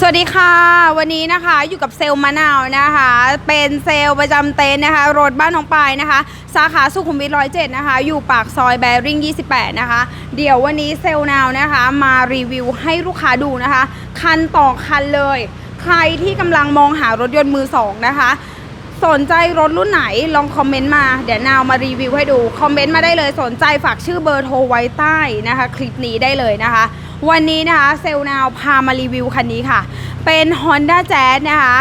สวัสดีค่ะ วันนี้นะคะอยู่กับเซลล์มะนาวนะคะ เป็นเซลล์ประจำเต็นท์นะคะรถบ้านน้องปายนะคะ สาขาสุขุมวิทร้อยเจ็ดนะคะ อยู่ปากซอยแบริ่ง 28 นะคะ เดี๋ยววันนี้เซลล์นาวนะคะ มารีวิวให้ลูกค้าดูนะคะ คันต่อคันเลย ใครที่กำลังมองหารถยนต์มือสองนะคะ สนใจรถรุ่นไหนลองคอมเมนต์มา เดี๋ยวนาวมารีวิวให้ดู คอมเมนต์มาได้เลยสนใจฝากชื่อเบอร์โทรไว้ใต้นะคะ คลิปนี้ได้เลยนะคะ วันนี้นะคะเซลนาวพามารีวิวคันนี้ค่ะ เป็น Honda Jazz นะคะ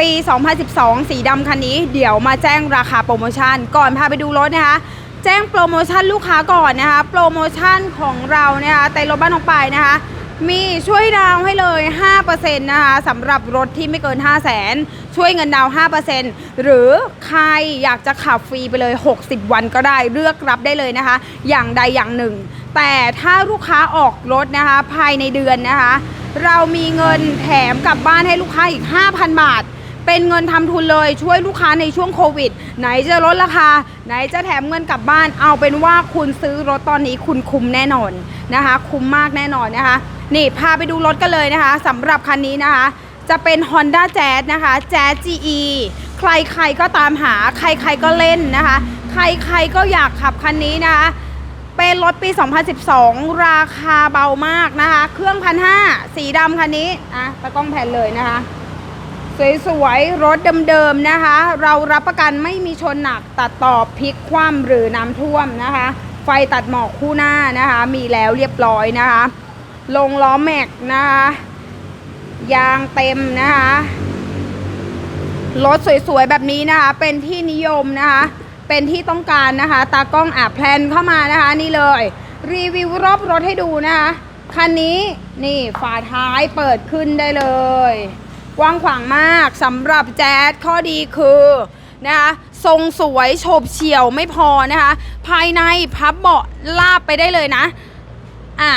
ปี 2012 สีดำคันนี้ เดี๋ยวมาแจ้งราคาโปรโมชั่น ก่อนพาไปดูรถนะคะ แจ้งโปรโมชั่นลูกค้าก่อนนะคะ โปรโมชั่นของเรานะคะเต็นท์รถบ้านออกไปนะคะ มีช่วยดาวให้เลย 5%นะคะสำหรับรถที่ไม่เกิน 5 0 0 0 0 0ช่วยเงินดาว5%หรือใครอยากจะขับฟรีไปเลย 60 วันก็ได้เลือกรับได้เลยนะคะ อย่างใดอย่างหนึ่ง แต่ถ้าลูกค้าออกรถนะคะ ภายในเดือนนะคะ เรามีเงินแถมกลับบ้านให้ลูกค้าอีก 5,000 บาท เป็นเงินทำทุนเลยช่วยลูกค้าในช่วงโควิด ไหนจะลดราคา ไหนจะแถมเงินกลับบ้าน เอาเป็นว่าคุณซื้อรถตอนนี้คุณคุ้มแน่นอนนะคะ คุ้มมากแน่นอนนะคะ นี่พาไปดูรถกันเลยนะคะสำหรับคันนี้นะคะ จะเป็น Honda Jazz นะคะ Jazz GE ใครๆก็ตามหา ใครๆก็เล่นนะคะ ใครๆก็อยากขับคันนี้นะคะ เป็นรถปี 2012 ราคาเบามากนะคะ เครื่องพันห้าสีดำคันนี้อะตะกล้องแผ่นเลยนะคะ สวยๆ รถเดิมๆนะคะ เรารับประกันไม่มีชนหนักตัดต่อพลิกคว่ำหรือน้ำท่วมนะคะ ไฟตัดหมอกคู่หน้านะคะ มีแล้วเรียบร้อยนะคะ ลงล้อแม็กนะคะยางเต็มนะคะรถสวยๆแบบนี้นะคะ เป็นที่นิยมนะคะ เป็นที่ต้องการนะคะ ตากล้องอะแพลนเข้ามานะคะ นี่เลย รีวิวรอบรถให้ดูนะคะ คันนี้นี่ฝาท้ายเปิดขึ้นได้เลย กว้างขวางมากสำหรับแจ๊สข้อดีคือนะคะทรงสวยโฉบเฉี่ยวไม่พอนะคะ ภายในพับเบาะลาบไปได้เลยนะ อะ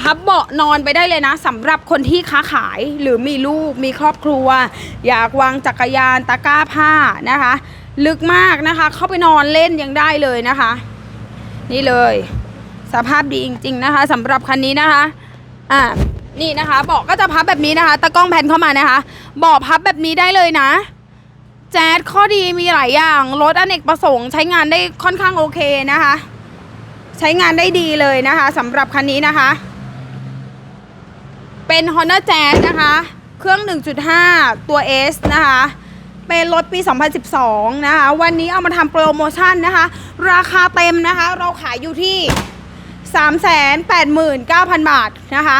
พับเบาะนอนไปได้เลยนะสำหรับคนที่ค้าขายหรือมีลูกมีครอบครัว อยากวางจักรยานตะกร้าผ้านะคะ ลึกมากนะคะ เข้าไปนอนเล่นยังได้เลยนะคะ นี่เลย สภาพดีจริง ๆ นะคะสำหรับคันนี้นะคะอ่านี่นะคะเบาะก็จะพับแบบนี้นะคะตะกล้องแผ่นเข้ามานะคะเบาะพับแบบนี้ได้เลยนะ แจ๊ดข้อดีมีหลายอย่างรถอเนกประสงค์ใช้งานได้ค่อนข้างโอเคนะคะ ใช้งานได้ดีเลยนะคะสำหรับคันนี้นะคะ เป็น Honda Jazz นะคะ เครื่อง 1.5 ตัว S นะคะ เป็นรถปี 2012 นะคะ วันนี้เอามาทำโปรโมชั่นนะคะ ราคาเต็มนะคะ เราขายอยู่ที่ 389,000 บาทนะคะ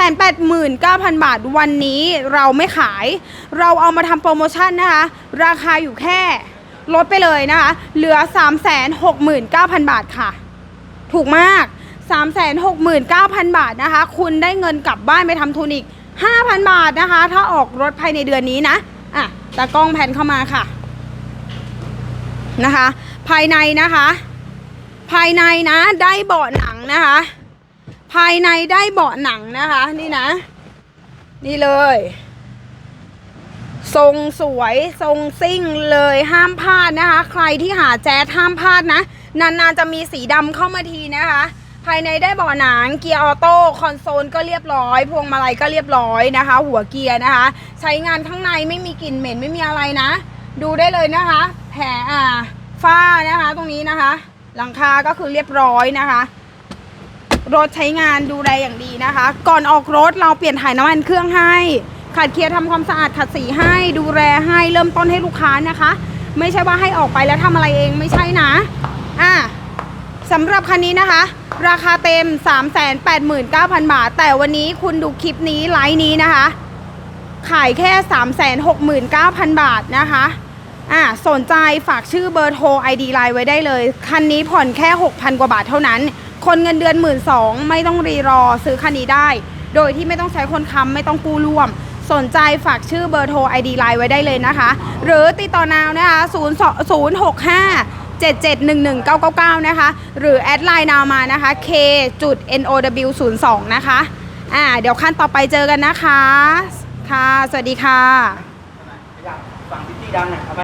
389,000 บาทวันนี้เราไม่ขาย เราเอามาทำโปรโมชั่นนะคะ ราคาอยู่แค่ลดไปเลยนะคะ เหลือ 369,000 บาทค่ะ ถูกมาก 369,000 บาทนะคะ คุณได้เงินกลับบ้านไปทำทุนอีก 5,000 บาทนะคะ ถ้าออกรถภายในเดือนนี้นะ อะตากล้องแผ่นเข้ามาค่ะ นะคะ ภายในนะคะ ภายในนะได้เบาะหนังนะคะ ภายในได้เบาะหนังนะคะ นี่นะ นี่เลยทรงสวยทรงซิ่งเลยห้ามพลาดนะคะ ใครที่หาแจ๊สห้ามพลาดนะ นานๆจะมีสีดำเข้ามาทีนะคะ ภายในได้เบาะหนังเกียร์ออโต้คอนโซลก็เรียบร้อย พวงมาลัยก็เรียบร้อยนะคะ หัวเกียร์นะคะ ใช้งานข้างในไม่มีกลิ่นเหม็นไม่มีอะไรนะ ดูได้เลยนะคะ แผลอ่าฝ้านะคะ ตรงนี้นะคะ หลังคาก็คือเรียบร้อยนะคะรถใช้งานดูแลอย่างดีนะคะ ก่อนออกรถเราเปลี่ยนถ่ายน้ำมันเครื่องให้ ขัดเคลียร์ทำความสะอาดขัดสีให้ดูแลให้เริ่มต้นให้ลูกค้านะคะ ไม่ใช่ว่าให้ออกไปแล้วทำอะไรเองไม่ใช่นะ อะสำหรับคันนี้นะคะ ราคาเต็ม 389,000 บาท แต่วันนี้คุณดูคลิปนี้ไลฟ์นี้นะคะ ขายแค่ 369,000 บาทนะคะอ่าสนใจฝากชื่อเบอร์โทร ID ไลน์ไว้ได้เลย คันนี้ผ่อนแค่ 6,000 กว่าบาทเท่านั้น คนเงินเดือน 1 2ื่นไม่ต้องรีรอซื้อคันนี้ได้ โดยที่ไม่ต้องใช้คนค้ำไม่ต้องกู้ร่วม สนใจฝากชื่อเบอร์โทร ID ไลน์ไว้ได้เลยนะคะ หรือติดต่อนาวนะคะ0 0 6 5 7 7 1 1 9 9 9 นะคะ หรือแอดไลน์นาวมานะคะ k.now02 นะคะอ่าเดี๋ยวขั้นต่อไปเจอกันนะคะ ค่ะ สวัสดีค่ะ อยากฝั่งพิตตี้ดังหน่อยเอาไป